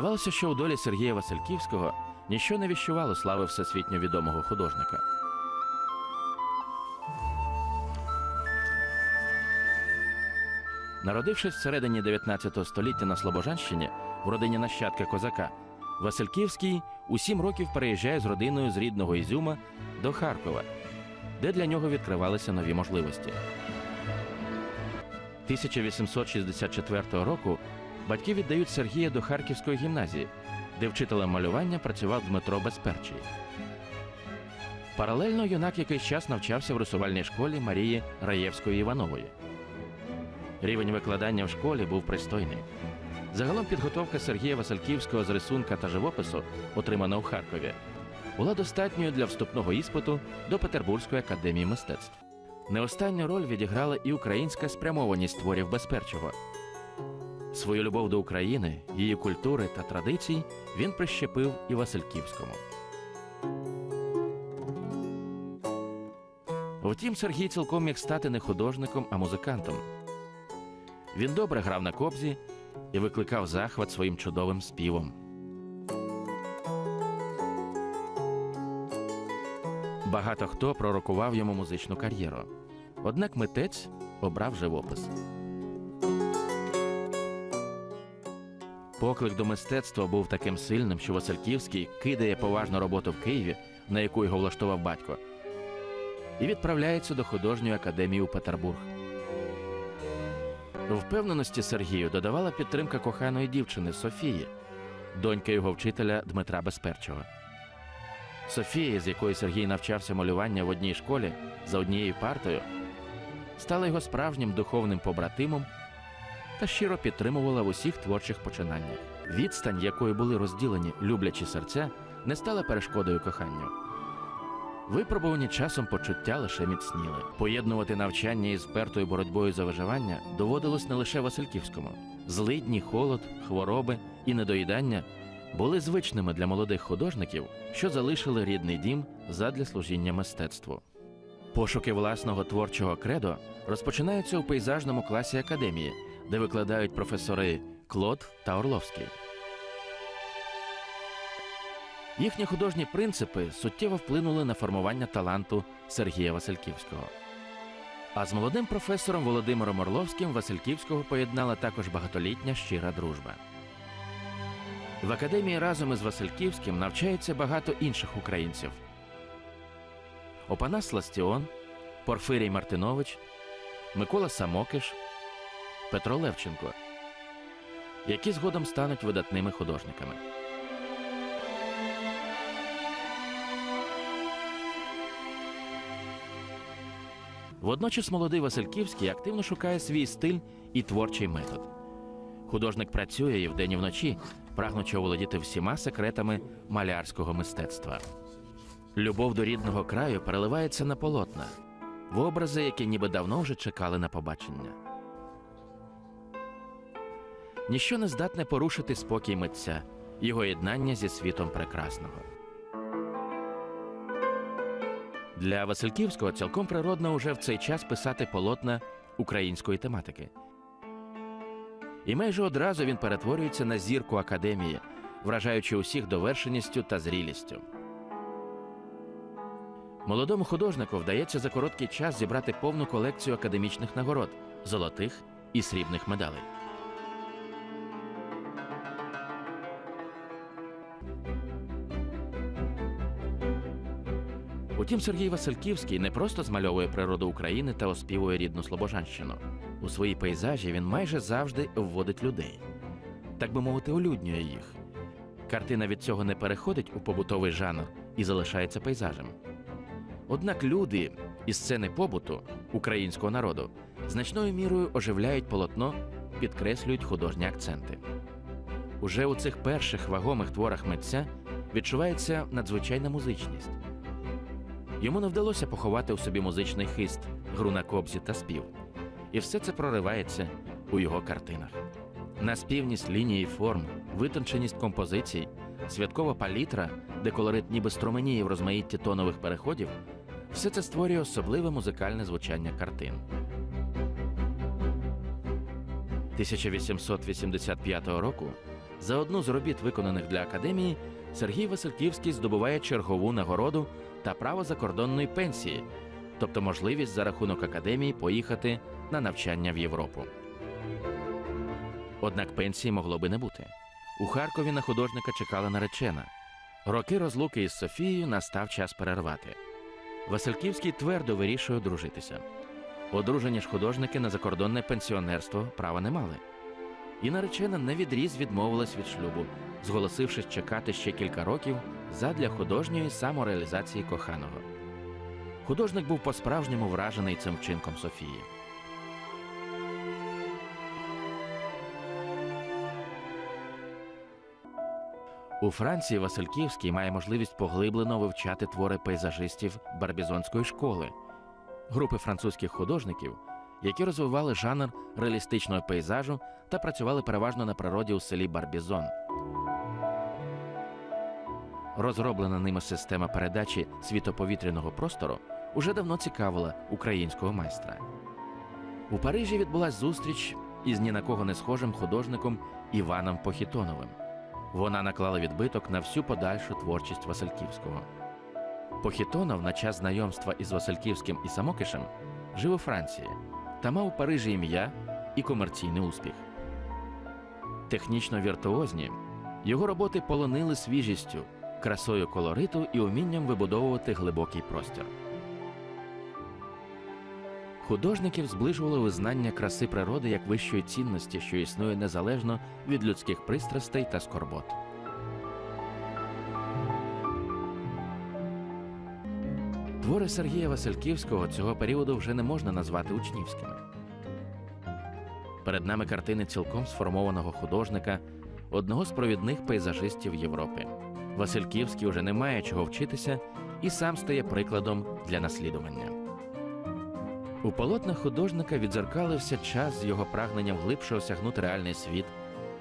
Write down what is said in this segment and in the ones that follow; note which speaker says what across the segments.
Speaker 1: Здавалося, що у долі Сергія Васильківського ніщо не віщувало слави всесвітньо відомого художника. Народившись всередині 19 століття на Слобожанщині в родині нащадка козака, Васильківський у сім років переїжджає з родиною з рідного Ізюма до Харкова, де для нього відкривалися нові можливості. 1864 року батьки віддають Сергія до Харківської гімназії, де вчителем малювання працював Дмитро Безперчий. Паралельно юнак якийсь час навчався в рисувальній школі Марії Раєвської Іванової. Рівень викладання в школі був пристойний. Загалом підготовка Сергія Васильківського з рисунка та живопису, отримана у Харкові, була достатньою для вступного іспиту до Петербурзької академії мистецтв. Не останню роль відіграла і українська спрямованість творів Безперчого. Свою любов до України, її культури та традицій він прищепив і Васильківському. Втім, Сергій цілком міг стати не художником, а музикантом. Він добре грав на кобзі і викликав захват своїм чудовим співом. Багато хто пророкував йому музичну кар'єру. Однак митець обрав живопис. Поклик до мистецтва був таким сильним, що Васильківський кидає поважну роботу в Києві, на яку його влаштував батько, і відправляється до художньої академії у Петербург. Впевненості Сергію додавала підтримка коханої дівчини Софії, доньки його вчителя Дмитра Безперчого. Софія, з якою Сергій навчався малювання в одній школі за однією партою, стала його справжнім духовним побратимом та щиро підтримувала в усіх творчих починаннях. Відстань, якою були розділені люблячі серця, не стала перешкодою коханню. Випробувані часом почуття лише міцніли. Поєднувати навчання із впертою боротьбою за виживання доводилось не лише Васильківському. Злидні, холод, хвороби і недоїдання були звичними для молодих художників, що залишили рідний дім задля служіння мистецтву. Пошуки власного творчого кредо розпочинаються у пейзажному класі академії, де викладають професори Клод та Орловський. Їхні художні принципи суттєво вплинули на формування таланту Сергія Васильківського. А з молодим професором Володимиром Орловським Васильківського поєднала також багатолітня щира дружба. В академії разом із Васильківським навчається багато інших українців: Опанас Ластіон, Порфирій Мартинович, Микола Самокиш, Петро Левченко, які згодом стануть видатними художниками. Водночас молодий Васильківський активно шукає свій стиль і творчий метод. Художник працює і вдень і вночі, прагнучи оволодіти всіма секретами малярського мистецтва. Любов до рідного краю переливається на полотна, в образи, які ніби давно вже чекали на побачення. Ніщо не здатне порушити спокій митця, його єднання зі світом прекрасного. Для Васильківського цілком природно уже в цей час писати полотна української тематики. І майже одразу він перетворюється на зірку академії, вражаючи усіх довершеністю та зрілістю. Молодому художнику вдається за короткий час зібрати повну колекцію академічних нагород, золотих і срібних медалей. Утім, Сергій Васильківський не просто змальовує природу України та оспівує рідну Слобожанщину. У своїй пейзажі він майже завжди вводить людей, так би мовити, улюднює їх. Картина від цього не переходить у побутовий жанр і залишається пейзажем. Однак люди із сцени побуту українського народу значною мірою оживляють полотно, підкреслюють художні акценти. Уже у цих перших вагомих творах митця відчувається надзвичайна музичність. Йому не вдалося поховати у собі музичний хист, гру на кобзі та спів. І все це проривається у його картинах. Наспівність лінії форм, витонченість композицій, святкова палітра, де колорит ніби струменіє в розмаїтті тонових переходів, все це створює особливе музикальне звучання картин. 1885 року За одну з робіт, виконаних для академії, Сергій Васильківський здобуває чергову нагороду та право закордонної пенсії, тобто можливість за рахунок академії поїхати на навчання в Європу. Однак пенсії могло би не бути. У Харкові на художника чекала наречена. Роки розлуки із Софією настав час перервати. Васильківський твердо вирішує одружитися. Одружені ж художники на закордонне пенсіонерство права не мали. І наречена навідріз відмовилась від шлюбу, зголосившись чекати ще кілька років задля художньої самореалізації коханого. Художник був по-справжньому вражений цим вчинком Софії. У Франції Васильківський має можливість поглиблено вивчати твори пейзажистів Барбізонської школи, групи французьких художників, які розвивали жанр реалістичного пейзажу та працювали переважно на природі у селі Барбізон. Розроблена ними система передачі світоповітряного простору уже давно цікавила українського майстра. У Парижі відбулась зустріч із ні на кого не схожим художником Іваном Похітоновим. Вона наклала відбиток на всю подальшу творчість Васильківського. Похітонов на час знайомства із Васильківським і Самокишем жив у Франції та мав у Парижі ім'я і комерційний успіх. Технічно віртуозні його роботи полонили свіжістю, красою колориту і умінням вибудовувати глибокий простір. Художників зближувало визнання краси природи як вищої цінності, що існує незалежно від людських пристрастей та скорбот. Твори Сергія Васильківського цього періоду вже не можна назвати учнівськими. Перед нами картини цілком сформованого художника, одного з провідних пейзажистів Європи. Васильківський уже не має чого вчитися і сам стає прикладом для наслідування. У полотнах художника відзеркалився час з його прагненням глибше осягнути реальний світ,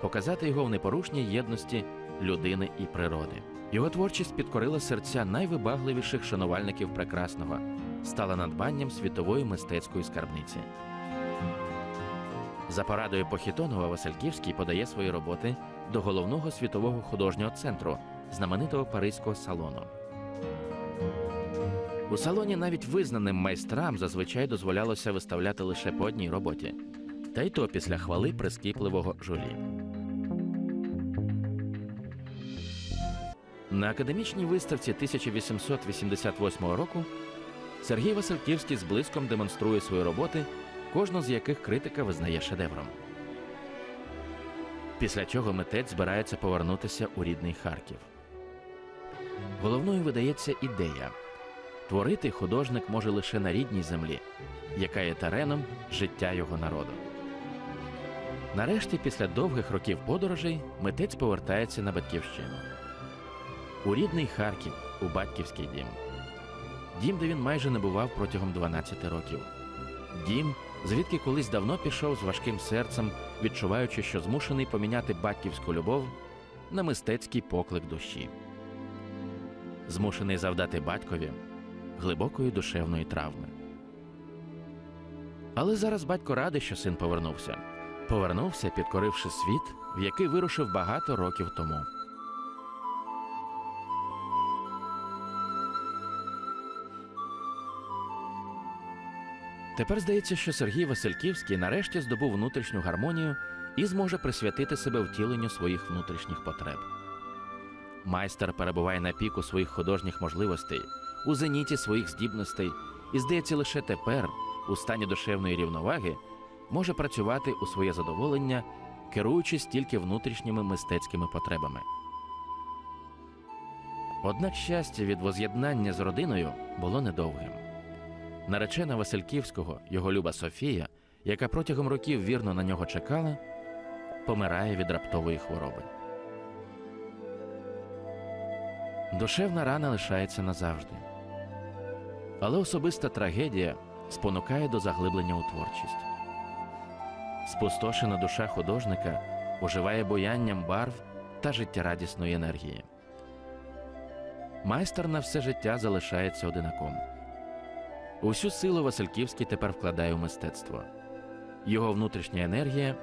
Speaker 1: показати його в непорушній єдності людини і природи. Його творчість підкорила серця найвибагливіших шанувальників прекрасного, стала надбанням світової мистецької скарбниці. За порадою Похітонова Васильківський подає свої роботи до головного світового художнього центру, знаменитого паризького салону. У салоні навіть визнаним майстрам зазвичай дозволялося виставляти лише по одній роботі, та й то після хвали прискіпливого журі. На академічній виставці 1888 року Сергій Васильківський з блиском демонструє свої роботи, кожну з яких критика визнає шедевром. Після чого митець збирається повернутися у рідний Харків. Головною видається ідея. Творити художник може лише на рідній землі, яка є тереном життя його народу. Нарешті, після довгих років подорожей, митець повертається на батьківщину. У рідний Харків, у батьківський дім. Дім, де він майже не бував протягом 12 років. Дім, звідки колись давно пішов з важким серцем, відчуваючи, що змушений поміняти батьківську любов на мистецький поклик душі. Змушений завдати батькові глибокої душевної травми. Але зараз батько радий, що син повернувся. Повернувся, підкоривши світ, в який вирушив багато років тому. Тепер здається, що Сергій Васильківський нарешті здобув внутрішню гармонію і зможе присвятити себе втіленню своїх внутрішніх потреб. Майстер перебуває на піку своїх художніх можливостей, у зеніті своїх здібностей, і, здається, лише тепер, у стані душевної рівноваги, може працювати у своє задоволення, керуючись тільки внутрішніми мистецькими потребами. Однак щастя від воз'єднання з родиною було недовгим. Наречена Васильківського, його люба Софія, яка протягом років вірно на нього чекала, помирає від раптової хвороби. Душевна рана лишається назавжди. Але особиста трагедія спонукає до заглиблення у творчість. Спустошена душа художника оживає боянням барв та життєрадісної енергії. Майстер на все життя залишається одинаком. Усю силу Васильківський тепер вкладає у мистецтво. Його внутрішня енергія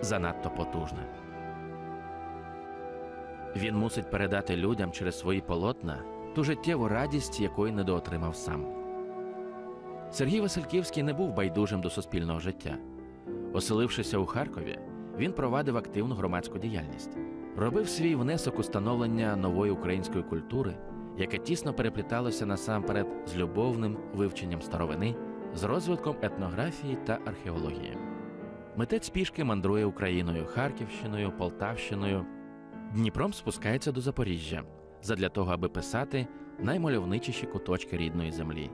Speaker 1: занадто потужна. Він мусить передати людям через свої полотна ту життєву радість, якої недоотримав сам. Сергій Васильківський не був байдужим до суспільного життя. Оселившися у Харкові, він провадив активну громадську діяльність, робив свій внесок у становлення нової української культури, яке тісно перепліталося насамперед з любовним вивченням старовини, з розвитком етнографії та археології. Митець пішки мандрує Україною, Харківщиною, Полтавщиною. Дніпром спускається до Запоріжжя задля того, аби писати наймальовничіші куточки рідної землі.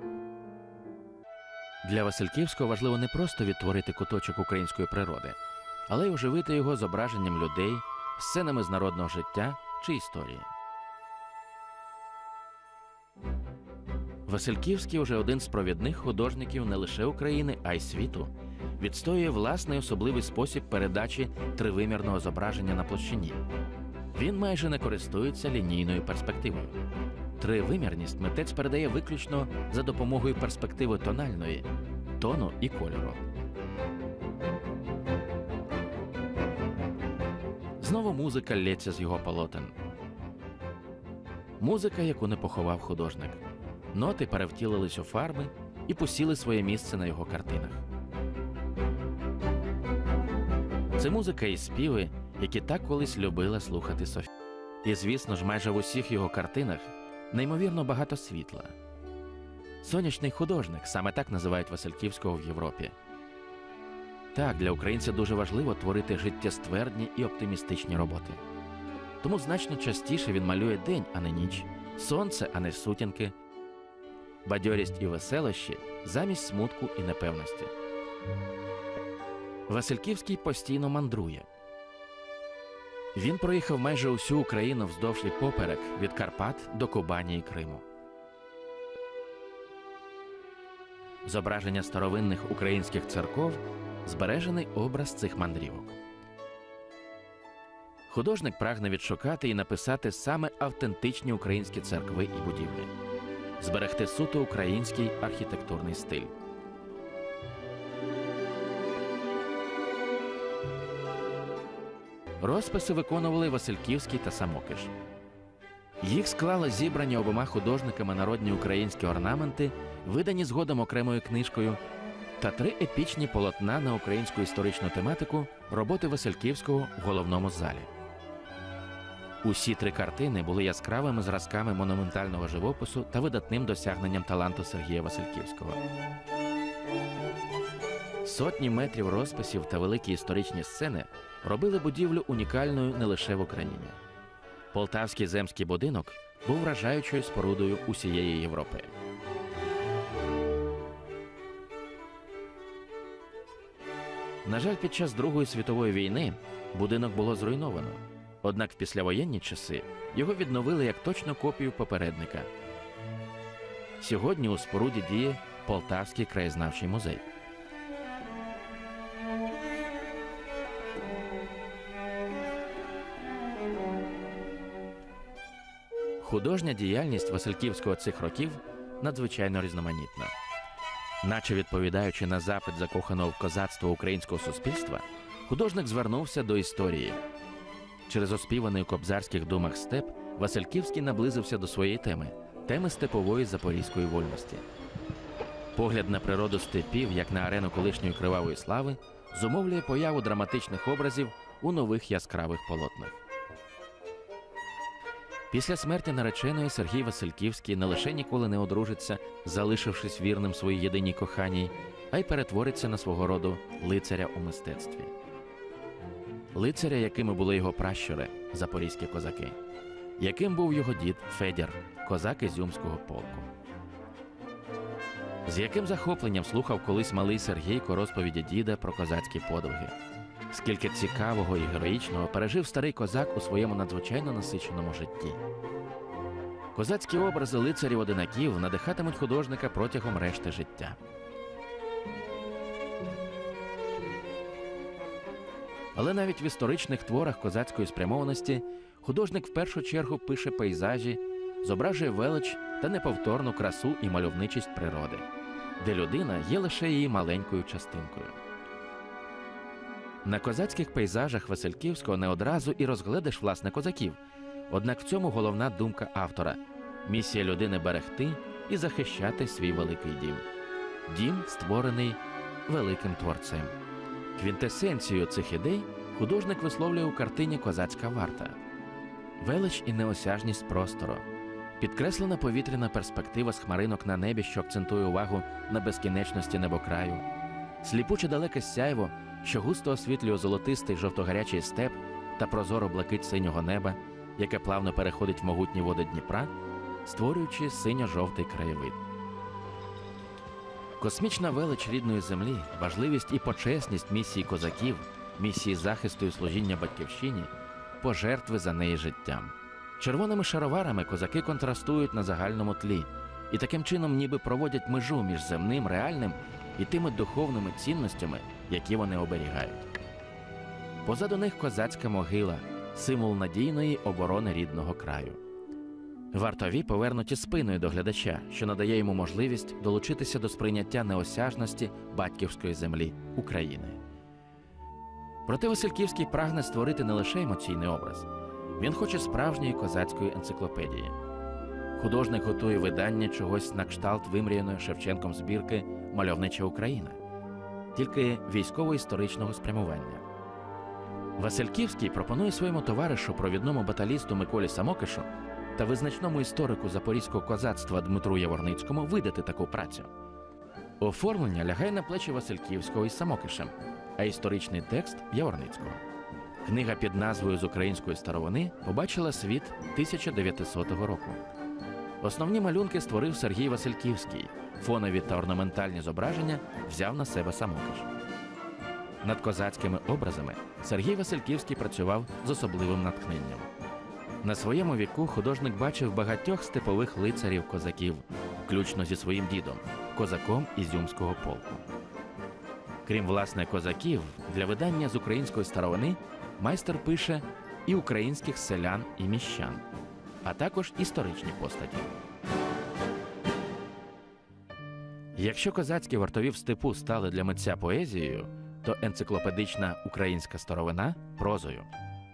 Speaker 1: Для Васильківського важливо не просто відтворити куточок української природи, але й оживити його зображенням людей, сценами з народного життя чи історії. Васильківський уже один з провідних художників не лише України, а й світу, відстоює власний особливий спосіб передачі тривимірного зображення на площині. Він майже не користується лінійною перспективою. Тривимірність митець передає виключно за допомогою перспективи тональної, тону і кольору. Знову музика лється з його полотен. Музика, яку не поховав художник. Ноти перевтілились у фарби і посіли своє місце на його картинах. Це музика і співи, які так колись любила слухати Софія. І, звісно ж, майже в усіх його картинах неймовірно багато світла. Сонячний художник саме так називають Васильківського в Європі. Так, для українця дуже важливо творити життєствердні і оптимістичні роботи. Тому значно частіше він малює день, а не ніч, сонце, а не сутінки, бадьорість і веселощі замість смутку і непевності. Васильківський постійно мандрує. Він проїхав майже усю Україну вздовж і поперек від Карпат до Кубані і Криму. Зображення старовинних українських церков збережений образ цих мандрівок. Художник прагне відшукати і написати саме автентичні українські церкви і будівлі, зберегти суто український архітектурний стиль. Розписи виконували Васильківський та Самокиш. Їх склали зібрані обома художниками народні українські орнаменти, видані згодом окремою книжкою, та три епічні полотна на українську історичну тематику роботи Васильківського в головному залі. Усі три картини були яскравими зразками монументального живопису та видатним досягненням таланту Сергія Васильківського. Сотні метрів розписів та великі історичні сцени робили будівлю унікальною не лише в Україні. Полтавський земський будинок був вражаючою спорудою усієї Європи. На жаль, під час Другої світової війни будинок було зруйновано. Однак в післявоєнні часи його відновили як точну копію попередника. Сьогодні у споруді діє Полтавський краєзнавчий музей. Художня діяльність Васильківського цих років надзвичайно різноманітна. Наче відповідаючи на запит закоханого в козацтво українського суспільства, художник звернувся до історії. Через оспіваний у кобзарських думах степ Васильківський наблизився до своєї теми теми степової запорізької вольності. Погляд на природу степів, як на арену колишньої кривавої слави, зумовлює появу драматичних образів у нових яскравих полотнах. Після смерті нареченої Сергій Васильківський не лише ніколи не одружиться, залишившись вірним своїй єдиній коханій, а й перетвориться на свого роду лицаря у мистецтві. Лицаря, якими були його пращури, запорізькі козаки, яким був його дід Федір, козак Ізюмського полку. З яким захопленням слухав колись малий Сергійко розповіді діда про козацькі подвиги. Скільки цікавого і героїчного пережив старий козак у своєму надзвичайно насиченому житті. Козацькі образи лицарів одинаків надихатимуть художника протягом решти життя. Але навіть в історичних творах козацької спрямованості художник в першу чергу пише пейзажі, зображує велич та неповторну красу і мальовничість природи, де людина є лише її маленькою частинкою. На козацьких пейзажах Васильківського не одразу і розгледиш власне козаків, Однак в цьому головна думка автора місія людини берегти і захищати свій великий дім. Дім, створений великим творцем. Квінтесенцію цих ідей художник висловлює у картині Козацька варта. Велич і неосяжність простору, підкреслена повітряна перспектива з хмаринок на небі, що акцентує увагу на безкінечності небокраю, сліпуче далеке сяйво, що густо освітлює золотистий жовтогарячий степ та прозоро блакить синього неба, яке плавно переходить в могутні води Дніпра, створюючи синьо-жовтий краєвид. Космічна велич рідної землі, важливість і почесність місії козаків, місії захисту і служіння батьківщині, пожертви за неї життям. Червоними шароварами козаки контрастують на загальному тлі і таким чином ніби проводять межу між земним, реальним і тими духовними цінностями, які вони оберігають. Позаду них козацька могила, символ надійної оборони рідного краю. Вартові повернуті спиною до глядача, що надає йому можливість долучитися до сприйняття неосяжності батьківської землі України. Проте Васильківський прагне створити не лише емоційний образ, він хоче справжньої козацької енциклопедії. Художник готує видання чогось на кшталт вимріяної Шевченком збірки Мальовнича Україна, тільки військово-історичного спрямування. Васильківський пропонує своєму товаришу, провідному баталісту Миколі Самокишу та визначному історику запорізького козацтва Дмитру Яворницькому видати таку працю. Оформлення лягає на плечі Васильківського із Самокишем, а історичний текст Яворницького. Книга під назвою з української старовини побачила світ 1900 року. Основні малюнки створив Сергій Васильківський. Фонові та орнаментальні зображення взяв на себе Самокиш. Над козацькими образами Сергій Васильківський працював з особливим натхненням. На своєму віку художник бачив багатьох степових лицарів козаків, включно зі своїм дідом, козаком Ізюмського полку. Крім власне козаків, для видання з української старовини майстер пише і українських селян і міщан, а також історичні постаті. Якщо козацькі вартові в степу стали для митця поезією, то енциклопедична українська старовина прозою.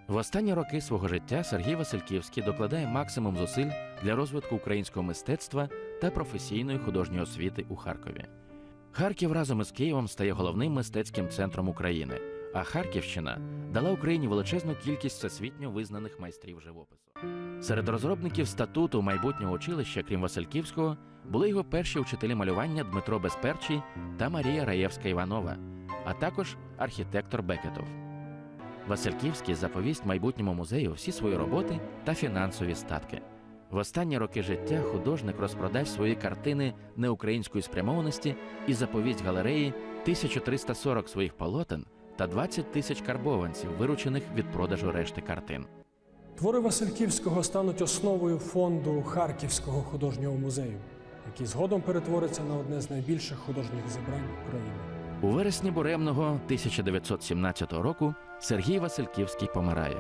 Speaker 1: В останні роки свого життя Сергій Васильківський докладає максимум зусиль для розвитку українського мистецтва та професійної художньої освіти у Харкові. Харків разом із Києвом стає головним мистецьким центром України, а Харківщина дала Україні величезну кількість всесвітньо визнаних майстрів живопису. Серед розробників статуту майбутнього училища, крім Васильківського, були його перші вчителі малювання Дмитро Безперчий та Марія Раєвська Іванова, а також архітектор Бекетов. Васильківський заповість майбутньому музею всі свої роботи та фінансові статки. В останні роки життя художник розпродасть свої картини неукраїнської спрямованості і заповість галереї 1340 своїх полотен та 20 тисяч карбованців, виручених від продажу решти картин.
Speaker 2: Твори Васильківського стануть основою фонду Харківського художнього музею, який згодом перетвориться на одне з найбільших художніх зібрань України.
Speaker 1: У вересні буремного 1917 року Сергій Васильківський помирає.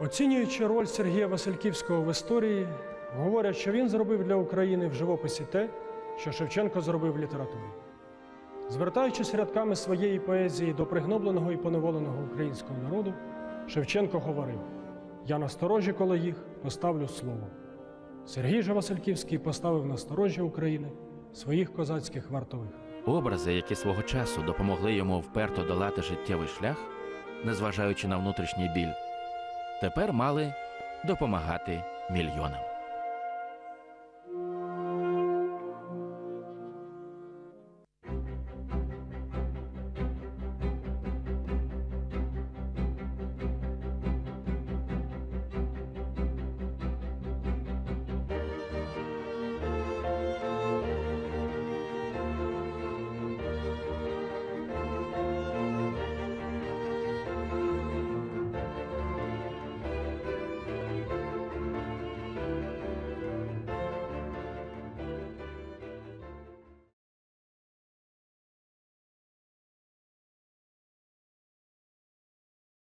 Speaker 2: Оцінюючи роль Сергія Васильківського в історії, говорять, що він зробив для України в живописі те, що Шевченко зробив в літературі. Звертаючись рядками своєї поезії до пригнобленого і поневоленого українського народу, Шевченко говорив: Я на сторожі коло їх поставлю слово. Сергій же Васильківський поставив на сторожі України своїх козацьких вартових.
Speaker 1: Образи, які свого часу допомогли йому вперто долати життєвий шлях, незважаючи на внутрішній біль, тепер мали допомагати мільйонам.